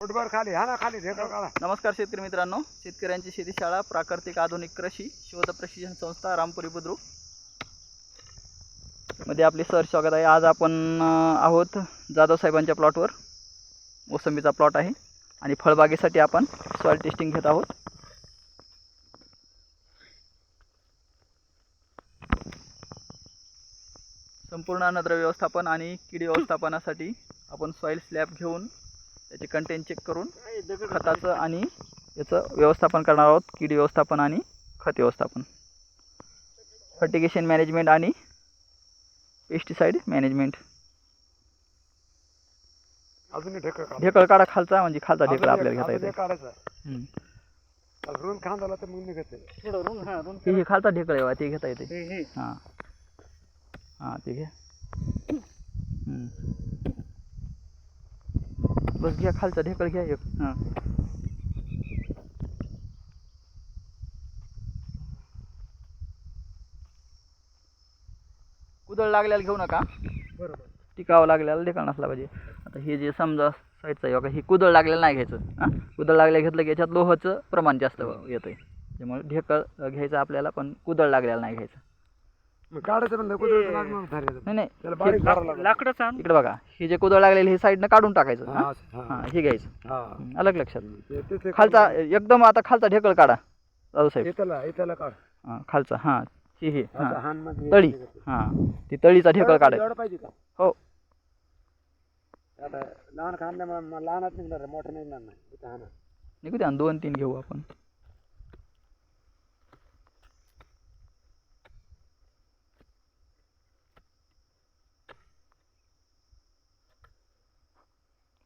खाली हा ना खाली ढेकळ काढा नमस्कार शेतकरी मित्रांनो. शेतकऱ्यांची शेतीशाळा प्राकृतिक आधुनिक कृषी शोध प्रशिक्षण संस्था रामपुरी बुद्रुक. मध्ये आपले सर स्वागत आहे. आज आपण आहोत जाधव साहेबांच्या प्लॉटवर. मोसंबीचा प्लॉट आहे. आणि फळबागेसाठी आपण सॉईल टेस्टिंग घेत आहोत. संपूर्ण अन्नद्रव्य व्यवस्थापन आणि कीड व्यवस्थापनासाठी आपण सॉईल स्लॅब घेऊन त्याचे कंटेंट चेक करून खताचं आणि याचं व्यवस्थापन करणार आहोत. कीड व्यवस्थापन आणि खत व्यवस्थापन. फर्टिगेशन मॅनेजमेंट आणि पेस्टिसाईड मॅनेजमेंट अजून ढेकळ काढा. ढेकळ काढा खालचा म्हणजे खालचा ढेकळ आपल्याला घेता येते तर मग निघत हे हे खालचा ढेकळ आहे बा, ते घेता येते हां हां. ते घ्या. बस घ्या खालचा ढेकळ घ्या एक. हां. कुदळ लागल्याला घेऊ नका. बरोबर. टिकावं लागलेला ढेकळ नसला पाहिजे. आता हे जे समजा साईडचं आहे बघा हे कुदळ लागलेलं नाही घ्यायचं. हां? कुदळ लागल्या घेतलं की याच्यात लोहाचं प्रमाण जास्त येतं आहे त्यामुळे ढेकळ घ्यायचं आपल्याला पण कुदळ लागलेला नाही घ्यायचं. मग काढायचं म्हणलं कुठं लागणार धरायचं नाही नाही. त्याला बारीक धारा लागेल. लाकडं आण. इकडे बघा हे जे कुदळ लागलेलं हे साईडनं काढून टाकायचं. हा, हां हा. हां हे घ्यायचं. हा. अलग लक्षात. ते- ते- ते खालचा एकदम आता खालचा ढेकळ काढा दादू साहेब. इथला इथला काढ. हां खालचा हां हे हे असं हां हानमध्ये तळी हां ती तळीचा ढेकळ काढायचा. एवढं पाहिजे का? हो. आता लहान खांद्यामुळे मला लहानच निघणार मोठं निघणार नाही. इथं निघू द्या ना, दोन तीन घेऊ आपण.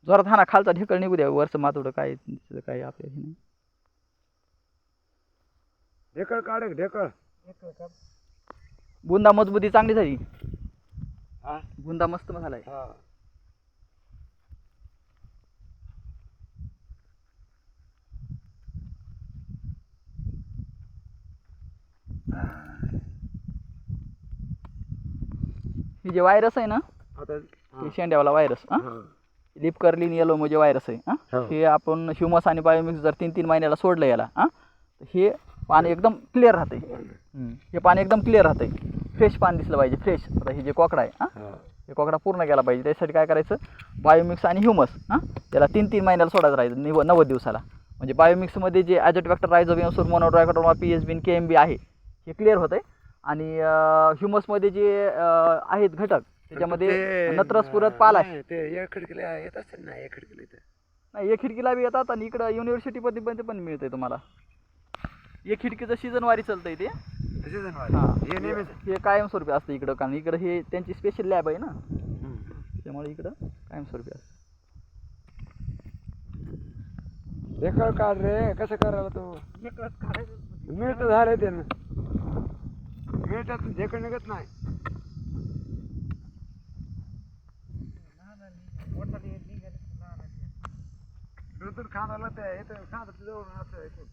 जोरात हा ना खालचा ढेकळ निघू द्या वरचं मातोडं काय दिसतं काय आपल्याला हे नाही. ढेकळ काढ एक, ढेकळ. बुंदा मजबूती चांगली झाली. हा? बुंदा मस्त झालाय. हा. हे जे व्हायरस आहे ना आता हे. शेंड्यावाला व्हायरस हा? हा. लिप कर्लिन येलो म्हणजे व्हायरस आहे हा? हो. आपण ह्युमस आणि बायोमिक्स जर तीन तीन महिन्याला सोडलं याला हा? हे पाणी एकदम क्लिअर राहते. हे पाणी एकदम क्लिअर राहते. फ्रेश पाणी दिसलं पाहिजे फ्रेश आता हे जे कोकडा आहे हा? हा. हे कोकडा पूर्ण गेला पाहिजे. त्यासाठी काय करायचं? बायोमिक्स आणि ह्युमस हां? त्याला तीन तीन महिन्याला सोडायचं राहायचं निव नव्वद दिवसाला. म्हणजे बायोमिक्समध्ये जे ॲजट वॅक्टर रायझोबियमसूर मोनोड्रायकोटोमा पी एच बीन के एम बी आहे हे क्लिअर होतं आहे आणि ह्युमसमध्ये जे आहेत घटक त्याच्यामध्ये ते- नत्रस्फुरत पालाश नाही, ते एक खिडकीला येत असेल ना एक खिडकीला इथं. नाही एक खिडकीला बी येतात आणि इकडं युनिव्हर्सिटीमध्ये पण पण मिळतंय तुम्हाला. एक खिडकीचं सीझनवारी चालतंय ते. तसेच आहे ना हां. वाली. हे नेहमीच हे कायमस्वरूपी असतं इकडं कारण इकडं हे त्यांची स्पेशल लॅब आहे ना. हम्म. त्यामुळे इकडं कायमस्वरूपी असतं ढेकळ काढ रे कसं करायला तू? मिळत झालं ते मिळतात ढेकळ निघत नाही. खांदाला ते खांदा जवळ असं